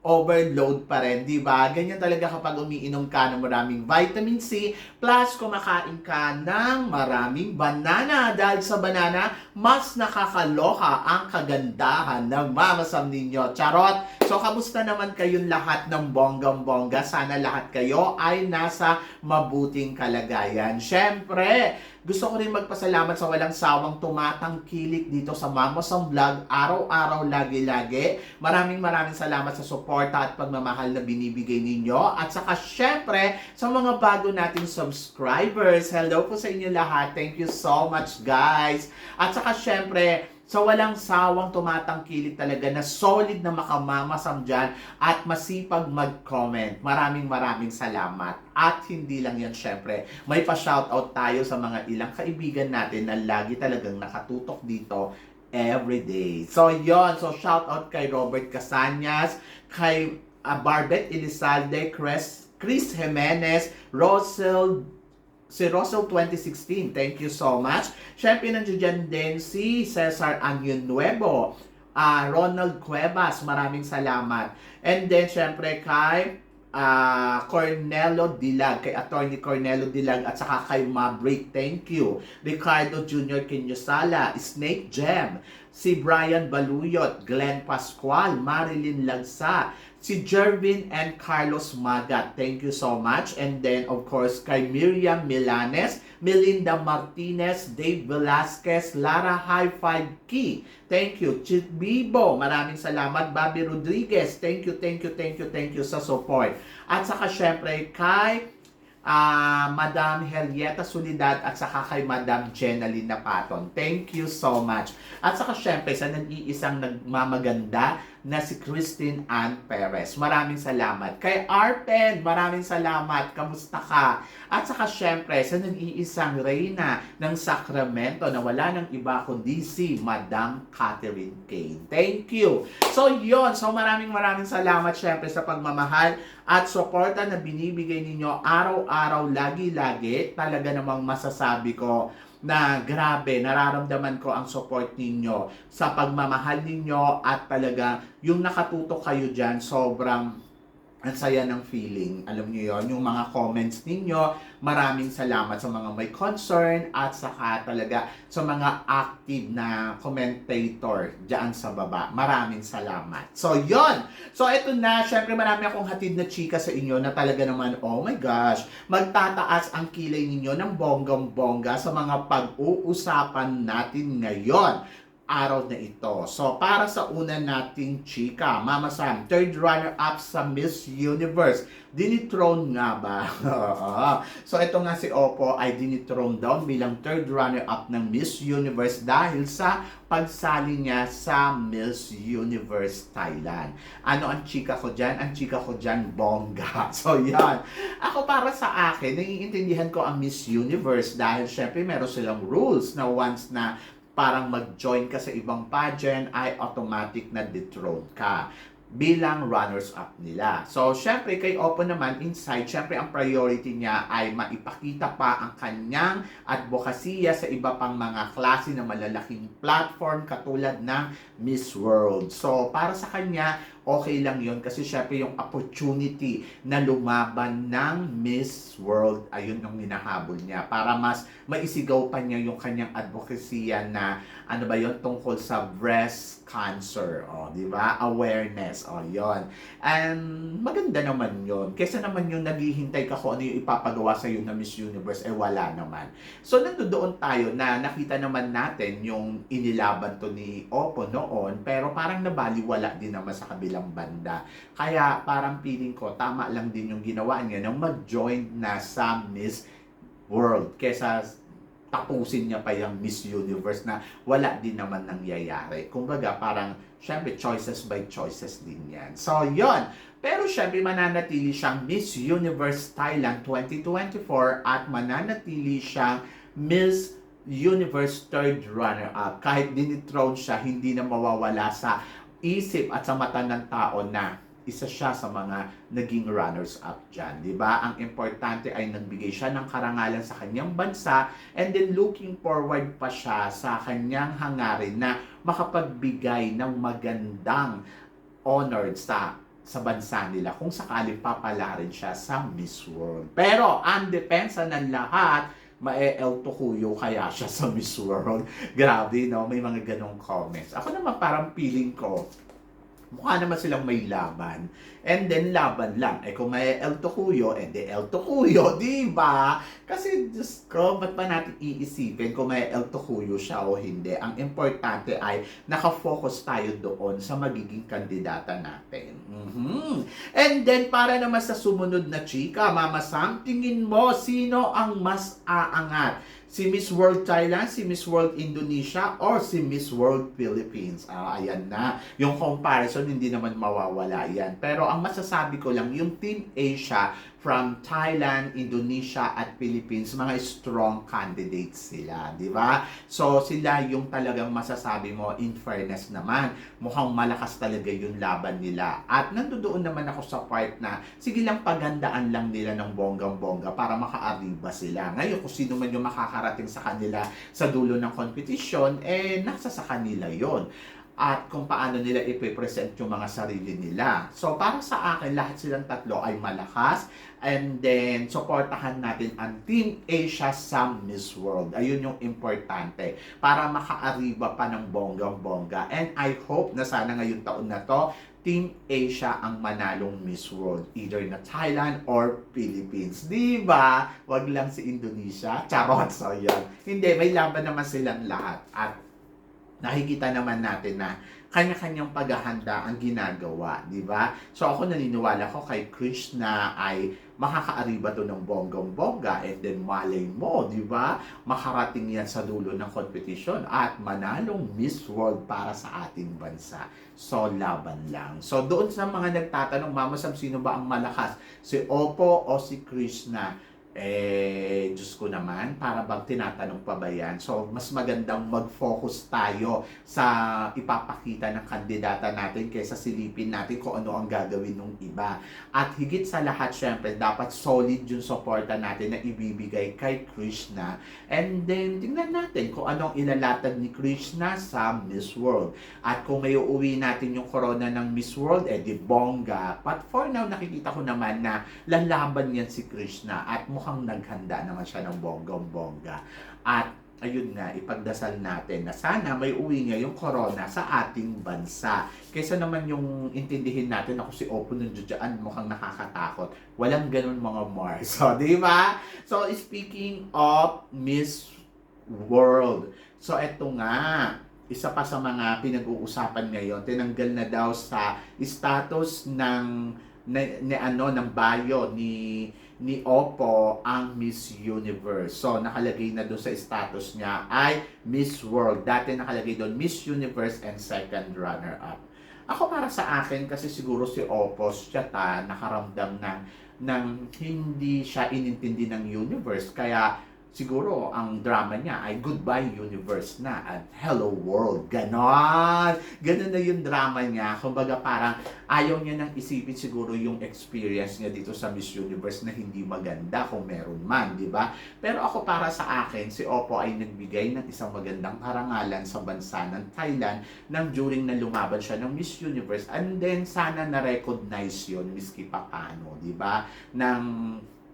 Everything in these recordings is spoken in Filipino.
overload pa rin, di ba? Ganyan talaga kapag umiinom ka ng maraming vitamin C, plus kumakain ka ng maraming banana. Dahil sa banana, mas nakakaloka ang kagandahan ng mamasam ninyo. Charot! So, kamusta naman kayong lahat ng bonggang-bongga? Sana lahat kayo ay nasa mabuting kalagayan. Syempre, gusto ko rin magpasalamat sa walang sawang tumatangkilik dito sa Mamasam Vlog, araw-araw, lagi-lagi. Maraming maraming salamat sa suporta at pagmamahal na binibigay ninyo. At saka syempre, sa mga bago nating subscribers, hello po sa inyo lahat. Thank you so much guys. At saka syempre, sa walang sawang tumatangkilik talaga na solid na makamamasam dyan at masipag mag-comment. Maraming maraming salamat. At hindi lang yan syempre, may pa-shoutout tayo sa mga ilang kaibigan natin na lagi talagang nakatutok dito every day. So yon so shoutout kay Robert Casanyas, kay uh, Barbet Elizalde, Chris, Chris Jimenez, Rosel si Russell 2016. Thank you so much. Siyempre, nandiyan din si Cesar Anion Nuevo, ah, Ronald Cuevas, maraming salamat. And then, siyempre, kay ah, Cornelo Dilag, kay Attorney Cornelo Dilag, at saka kay Maverick, thank you. Ricardo Jr. Quinyosala, Snake Gem, si Brian Baluyot, Glenn Pascual, Marilyn Lagsa, si Jervin and Carlos Magat. Thank you so much. And then, of course, kay Miriam Milanes, Melinda Martinez, Dave Velasquez, Lara High Five Key. Thank you. Chit Bibo, maraming salamat. Bobby Rodriguez, thank you, thank you, thank you, thank you sa support. At saka syempre kay ah Madam Helieta Solidad at saka kay Madam Jenaline Napaton. Thank you so much. At saka syempre sa nag-iisang nagmamaganda na si Christine Ann Perez. Maraming salamat. Kay Arpen, maraming salamat. Kamusta ka? At saka syempre sa nag-iisang reyna ng Sacramento na wala ng iba kundi si Madam Catherine Kane. Thank you. So yon so maraming maraming salamat syempre sa pagmamahal at suporta na binibigay ninyo araw-araw, lagi-lagi. Talaga namang masasabi ko na grabe, nararamdaman ko ang support ninyo sa pagmamahal ninyo at talaga yung nakatutok kayo dyan, sobrang ang saya ng feeling. Alam niyo yon yung mga comments ninyo. Maraming salamat sa mga may concern at saka talaga sa mga active na commentator dyan sa baba. Maraming salamat. So, yon So, ito na. Syempre, marami akong hatid na chika sa inyo na talaga naman, oh my gosh, magtataas ang kilay ninyo ng bonggang-bongga sa mga pag-uusapan natin ngayon araw na ito. So, para sa una nating chika, Mama Sam, third runner-up sa Miss Universe. Dinithrone nga ba? So, ito nga si Oppo ay dinithrone down bilang third runner-up ng Miss Universe dahil sa pagsali niya sa Miss Universe Thailand. Ano ang chika ko dyan? Ang chika ko dyan, bongga. So, yan. Ako para sa akin, naiintindihan ko ang Miss Universe dahil syempre meron silang rules na once na parang mag-join ka sa ibang pageant ay automatic na dethrone ka bilang runners-up nila. So, syempre, kay Oppo naman, inside, syempre, ang priority niya ay maipakita pa ang kanyang advokasya sa iba pang mga klase ng malalaking platform katulad ng Miss World. So, para sa kanya, okay lang yon kasi syempre yung opportunity na lumaban ng Miss World, ayun ang hinahabol niya para mas maisigaw pa niya yung kanyang advokasya na ano ba yon tungkol sa breast cancer, oh, di ba? Awareness, oh, yon. And maganda naman yon. Kesa naman yung naghihintay ka kung ano yung ipapagawa sa iyo na Miss Universe, eh wala naman. So nandoon tayo na nakita naman natin yung inilaban to ni Oppo noon, pero parang nabaliwala din naman sa kabilang banda. Kaya parang feeling ko, tama lang din yung ginawa niya nang mag-join na sa Miss World kesa tapusin niya pa yung Miss Universe na wala din naman nangyayari. Kumbaga, parang syempre choices by choices din yan. So, yon. Pero syempre mananatili siyang Miss Universe Thailand 2024 at mananatili siyang Miss Universe third runner-up. Kahit dinithrone siya, hindi na mawawala sa isip at sa mata ng tao na isa siya sa mga naging runners-up dyan. Ba? Ang importante ay nagbigay siya ng karangalan sa kanyang bansa and then looking forward pa siya sa kanyang hangarin na makapagbigay ng magandang honor sa sa bansa nila kung sakali papalarin siya sa Miss World. Pero ang depensa ng lahat, mae-El Tocuyo kaya siya sa Miss World. Grabe, no? May mga ganong comments. Ako naman parang feeling ko, mukha naman silang may laban. And then, laban lang. Eh, kung may El Tocuyo, eh, di El Tocuyo, di ba? Kasi, Diyos ko, ba't ba natin iisipin kung may El Tocuyo siya o hindi? Ang importante ay nakafocus tayo doon sa magiging kandidata natin. Mhm. And then, para naman sa sumunod na chika, Mama Sam, tingin mo, sino ang mas aangat? Si Miss World Thailand, si Miss World Indonesia, or si Miss World Philippines? Ah, ayan na. Yung comparison, hindi naman mawawala yan. Pero ang masasabi ko lang, yung Team Asia from Thailand, Indonesia, at Philippines, mga strong candidates sila, di ba? So, sila yung talagang masasabi mo, in fairness naman, mukhang malakas talaga yung laban nila. At nandoon naman ako sa part na, sige lang paghandaan lang nila ng bonggang-bongga para makaariba sila. Ngayon, kung sino man yung makakarating sa kanila sa dulo ng competition, eh, nasa sa kanila yon at kung paano nila ipipresent yung mga sarili nila. So, para sa akin, lahat silang tatlo ay malakas. And then, supportahan natin ang Team Asia sa Miss World. Ayun yung importante. Para makaariba pa ng bonggang-bongga. And I hope na sana ngayong taon na to, Team Asia ang manalong Miss World. Either na Thailand or Philippines. Di ba? Wag lang si Indonesia. Charot. So, yan. Hindi, may laban naman silang lahat. At nakikita naman natin na kanya-kanyang paghahanda ang ginagawa, di ba? So ako naniniwala ko kay Krishna ay makakaariba to ng bonggong-bongga and then malay mo, di ba? Makarating yan sa dulo ng competition at manalong Miss World para sa ating bansa. So, laban lang. So, doon sa mga nagtatanong, Mama Sam, sino ba ang malakas? Si Oppo o si Krishna? Eh, Diyos ko naman, para bang tinatanong pa ba yan? So, mas magandang mag-focus tayo sa ipapakita ng kandidata natin kaysa silipin natin kung ano ang gagawin ng iba. At higit sa lahat, syempre, dapat solid yung suporta natin na ibibigay kay Krishna. And then, tingnan natin kung anong ilalatag ni Krishna sa Miss World. At kung may uuwi natin yung corona ng Miss World, eh di bongga. But for now, nakikita ko naman na lalaban yan si Krishna at mukhang naghanda naman siya ng bonggong-bongga. At ayun nga, ipagdasal natin na sana may uwi nga yung corona sa ating bansa. Kaysa naman yung intindihin natin ako si Oppo ng Diyan mukhang nakakatakot. Walang ganun mga Mars. So, di ba? So, speaking of Miss World. So, eto nga, isa pa sa mga pinag-uusapan ngayon, tinanggal na daw sa status ng ni, ni ano ng bio ni ni Oppo ang Miss Universe. So nakalagay na doon sa status niya ay Miss World. Dati nakalagay doon Miss Universe and second runner up. Ako para sa akin kasi siguro si Oppo siya ta nakaramdam ng ng hindi siya inintindi ng universe kaya siguro ang drama niya ay Goodbye Universe na at Hello World. Ganon! Ganon na yung drama niya. Kumbaga parang ayaw niya nang isipin siguro yung experience niya dito sa Miss Universe na hindi maganda kung meron man, di ba? Pero ako para sa akin, si Oppo ay nagbigay ng isang magandang karangalan sa bansa ng Thailand nang during na lumaban siya ng Miss Universe and then sana na-recognize yun miski pa paano, di ba? Ng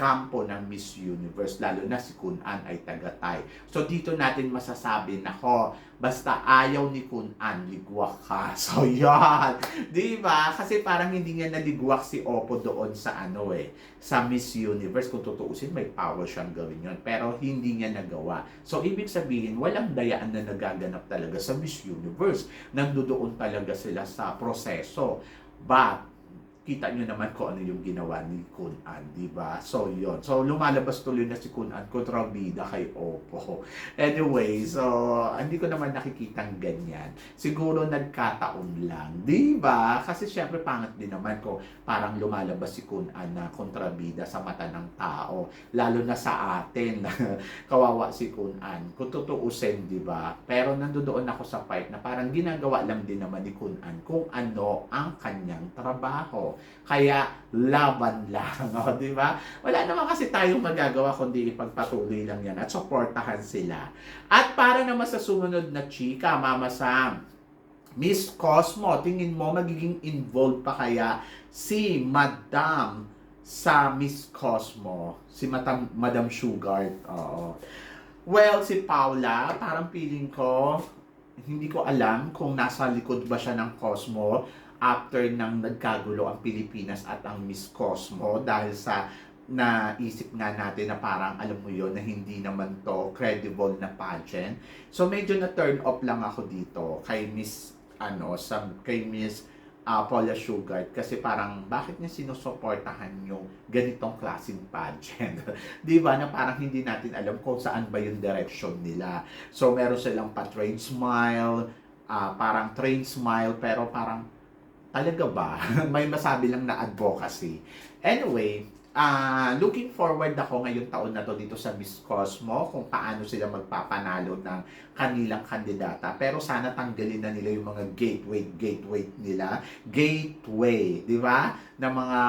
kampo ng Miss Universe, lalo na si Kun An ay tagatay. So dito natin masasabi na ho, basta ayaw ni Kun An, ligwak ka. So yan, di ba? Kasi parang hindi nga naligwak si Oppo doon sa ano eh, sa Miss Universe. Kung tutuusin, may power siyang gawin yon Pero hindi niya nagawa. So ibig sabihin, walang dayaan na nagaganap talaga sa Miss Universe. Nandoon talaga sila sa proseso. But, kita nyo naman kung ano yung ginawa ni Kun An, di ba? So, yon So, lumalabas tuloy na si Kun An kontrabida kay Oppo. Anyway, so, hindi ko naman nakikitang ganyan. Siguro nagkataon lang, di ba? Kasi syempre pangat din naman ko parang lumalabas si Kun An na kontrabida sa mata ng tao. Lalo na sa atin, kawawa si Kun An. Kung tutuusin, di ba? Pero nandoon ako sa part na parang ginagawa lang din naman ni Kun An kung ano ang kanyang trabaho. Kaya laban lang, o, di ba? Wala naman kasi tayong magagawa kundi ipagpatuloy lang yan at suportahan sila. At para naman sa sumunod na chika, Mama Sam, Miss Cosmo, tingin mo magiging involved pa kaya si Madam sa Miss Cosmo? Si Madam, Madam Sugar? Oo. Well, si Paula, parang feeling ko, hindi ko alam kung nasa likod ba siya ng Cosmo after nang nagkagulo ang Pilipinas at ang Miss Cosmo dahil sa naisip nga natin na parang alam mo yon na hindi naman to credible na pageant. So medyo na turn off lang ako dito kay Miss ano sa kay Miss ah, Paula Sugar kasi parang bakit niya sinusuportahan yung ganitong klaseng pageant? 'Di ba na parang hindi natin alam kung saan ba yung direction nila. So meron silang pa train smile, ah, parang train smile pero parang Talaga ba? May masabi lang na advocacy. Anyway, ah looking forward ako ngayong taon na to dito sa Miss Cosmo kung paano sila magpapanalo ng kanilang kandidata. Pero sana tanggalin na nila yung mga gateway, gateway nila. Gateway, di ba? Na mga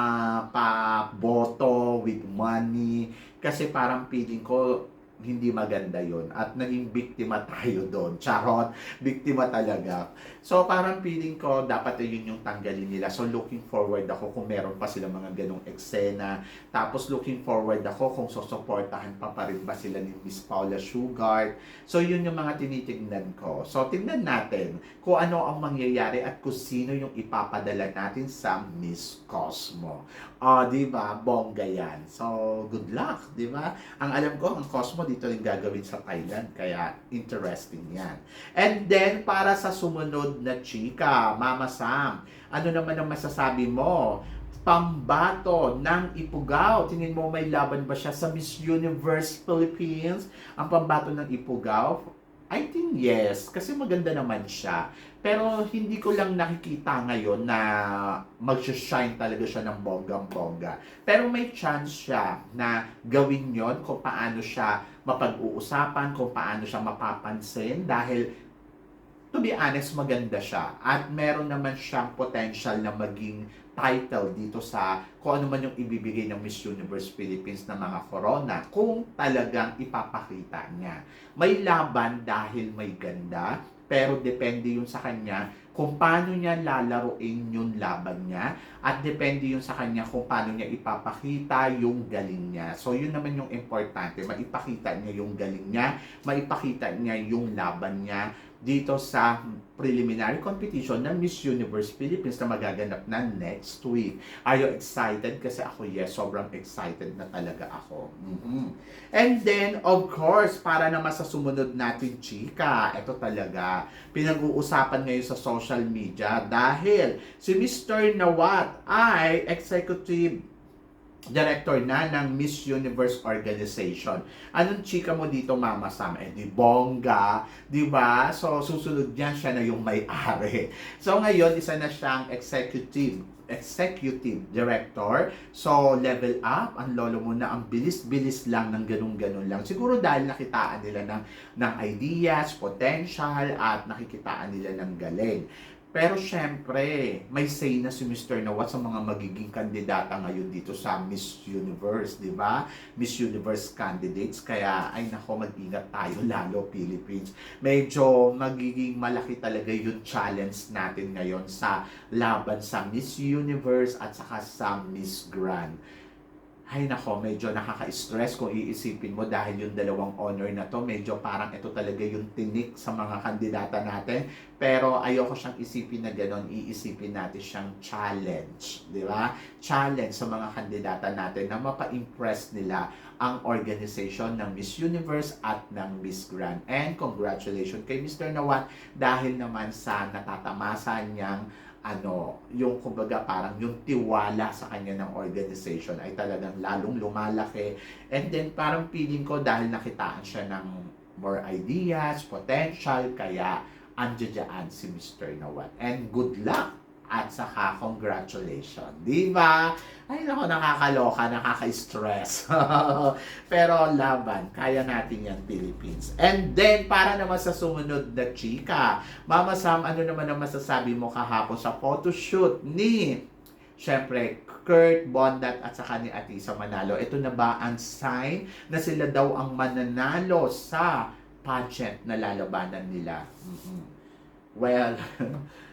pa-boto with money. Kasi parang feeling ko hindi maganda yon at naging biktima tayo doon. Charot, biktima talaga. So parang feeling ko dapat yun yung tanggalin nila. So looking forward ako kung meron pa sila mga ganong eksena. Tapos looking forward ako kung susuportahan pa pa rin ba sila ni Miss Paula Sugar. So yun yung mga tinitignan ko. So tingnan natin kung ano ang mangyayari at kung sino yung ipapadala natin sa Miss Cosmo. O, di ba? Bongga yan. So, good luck, di ba? Ang alam ko, ang Cosmo dito rin gagawin sa Thailand. Kaya, interesting yan. And then, para sa sumunod na chika, Mama Sam, ano naman ang masasabi mo? Pambato ng Ipugaw. Tingin mo may laban ba siya sa Miss Universe Philippines? Ang pambato ng Ipugaw? I think yes, kasi maganda naman siya. Pero hindi ko lang nakikita ngayon na mag-shine talaga siya ng bonggang-bongga. Pero may chance siya na gawin yon kung paano siya mapag-uusapan, kung paano siya mapapansin dahil to be honest, maganda siya. At meron naman siyang potential na maging title dito sa kung ano man yung ibibigay ng Miss Universe Philippines na mga corona kung talagang ipapakita niya. May laban dahil may ganda, pero depende yun sa kanya kung paano niya lalaroin yung laban niya at depende yun sa kanya kung paano niya ipapakita yung galing niya. So yun naman yung importante, maipakita niya yung galing niya, maipakita niya yung laban niya dito sa preliminary competition ng Miss Universe Philippines na magaganap na next week. Are you excited? Kasi ako, yes, sobrang excited na talaga ako. Mhm. And then, of course, para naman sa sumunod natin, chika, ito talaga, pinag-uusapan ngayon sa social media dahil si Mr. Nawat ay executive director na ng Miss Universe Organization. Anong chika mo dito, Mama Sam? Eh, di bongga, di ba? So, susunod niyan siya na yung may-ari. So, ngayon, isa na siyang executive executive director. So, level up, ang lolo mo na, ang bilis-bilis lang ng ganun-ganun lang. Siguro dahil nakitaan nila ng, ng ideas, potential, at nakikitaan nila ng galing. Pero syempre, may say na si Mr. Nawat sa mga magiging kandidata ngayon dito sa Miss Universe, di ba? Miss Universe candidates. Kaya, ay nako, mag-ingat tayo, lalo Philippines. Medyo magiging malaki talaga yung challenge natin ngayon sa laban sa Miss Universe at saka sa Miss Grand ay nako, medyo nakaka-stress kung iisipin mo dahil yung dalawang honor na to, medyo parang ito talaga yung tinik sa mga kandidata natin. Pero ayoko siyang isipin na gano'n, iisipin natin siyang challenge, di ba? Challenge sa mga kandidata natin na mapa-impress nila ang organization ng Miss Universe at ng Miss Grand. And congratulations kay Mr. Nawat dahil naman sa natatamasa niyang ano, yung kumbaga parang yung tiwala sa kanya ng organization ay talagang lalong lumalaki. And then parang feeling ko dahil nakitaan siya ng more ideas, potential, kaya andiyan si Mr. Nawat. And good luck at saka congratulations. Di ba? Ay nako, nakakaloka, nakaka-stress. Pero laban, kaya natin yan, Philippines. And then, para naman sa sumunod na chika, Mama Sam, ano naman ang masasabi mo kahapon sa photoshoot ni, syempre, Kurt Bondat at saka ni Atisa Manalo. Ito na ba ang sign na sila daw ang mananalo sa pageant na lalabanan nila? Mhm. Well,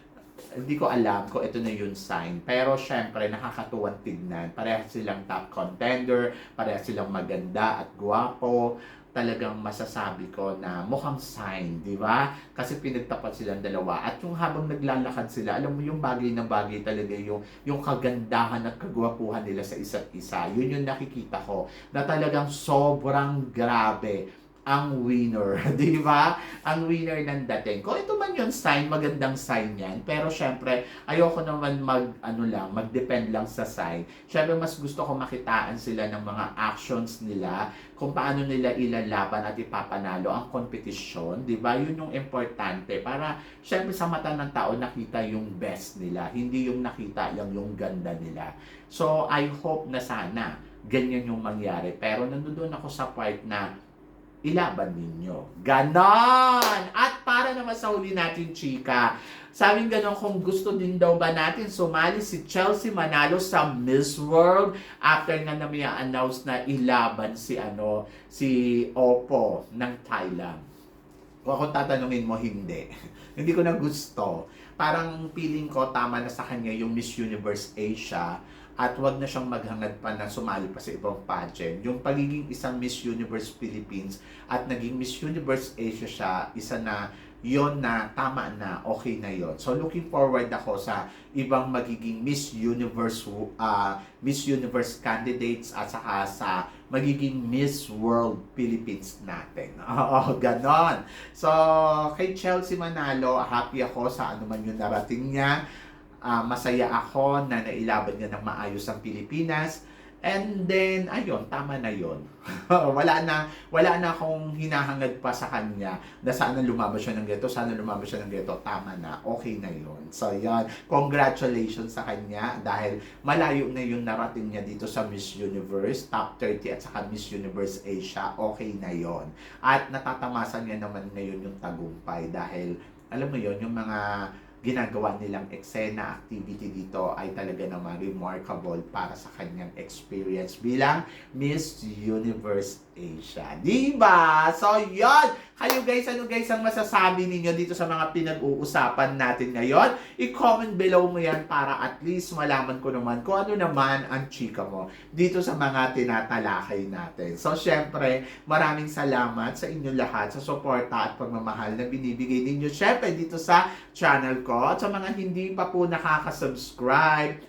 hindi ko alam kung ito na yung sign. Pero syempre, nakakatuwang tignan. Parehas silang top contender, parehas silang maganda at guwapo. Talagang masasabi ko na mukhang sign, di ba? Kasi pinagtapat silang dalawa. At yung habang naglalakad sila, alam mo yung bagay na bagay talaga yung, yung kagandahan at kagwapuhan nila sa isa't isa. Yun yung nakikita ko na talagang sobrang grabe ang winner, di ba? Ang winner ng dating. Kung ito man yung sign, magandang sign yan. Pero syempre, ayoko naman mag, ano lang, mag-depend lang sa sign. Syempre, mas gusto ko makitaan sila ng mga actions nila, kung paano nila ilalaban at ipapanalo ang kompetisyon, di ba? Yun yung importante. Para, syempre, sa mata ng tao, nakita yung best nila. Hindi yung nakita lang yung ganda nila. So, I hope na sana ganyan yung mangyari. Pero nandun ako sa part na ilaban ninyo. Ganon! At para naman sa huli natin, chika, sabing ganon kung gusto din daw ba natin sumali si Chelsea Manalo sa Miss World after nga na may announce na ilaban si ano si Oppo ng Thailand. Kung ako tatanungin mo, hindi. hindi ko na gusto. Parang feeling ko tama na sa kanya yung Miss Universe Asia at wag na siyang maghangad pa na sumali pa sa ibang pageant. Yung pagiging isang Miss Universe Philippines at naging Miss Universe Asia siya, isa na yon na tama na, okay na yon. So looking forward ako sa ibang magiging Miss Universe uh, Miss Universe candidates at saka sa magiging Miss World Philippines natin. Oo, ganon. So, kay Chelsea Manalo, happy ako sa ano man yung narating niya. Ah, masaya ako na nailaban niya ng maayos ang Pilipinas. And then, ayun, tama na yon. wala na, wala na akong hinahangad pa sa kanya na sana lumabas siya ng geto, sana lumabas siya ng geto, tama na, okay na yon. So, yan, congratulations sa kanya dahil malayo na yung narating niya dito sa Miss Universe, top 30 at saka Miss Universe Asia, okay na yon. At natatamasan niya naman ngayon yung tagumpay dahil, alam mo yon yung mga ginagawa nilang eksena activity dito ay talaga naman remarkable para sa kanyang experience bilang Miss Universe Asia. Di ba? So, yon Kayo guys, ano guys ang masasabi ninyo dito sa mga pinag-uusapan natin ngayon? I-comment below mo yan para at least malaman ko naman kung ano naman ang chika mo dito sa mga tinatalakay natin. So, syempre, maraming salamat sa inyo lahat sa suporta at pagmamahal na binibigay ninyo syempre dito sa channel ko. At sa mga hindi pa po nakaka-subscribe,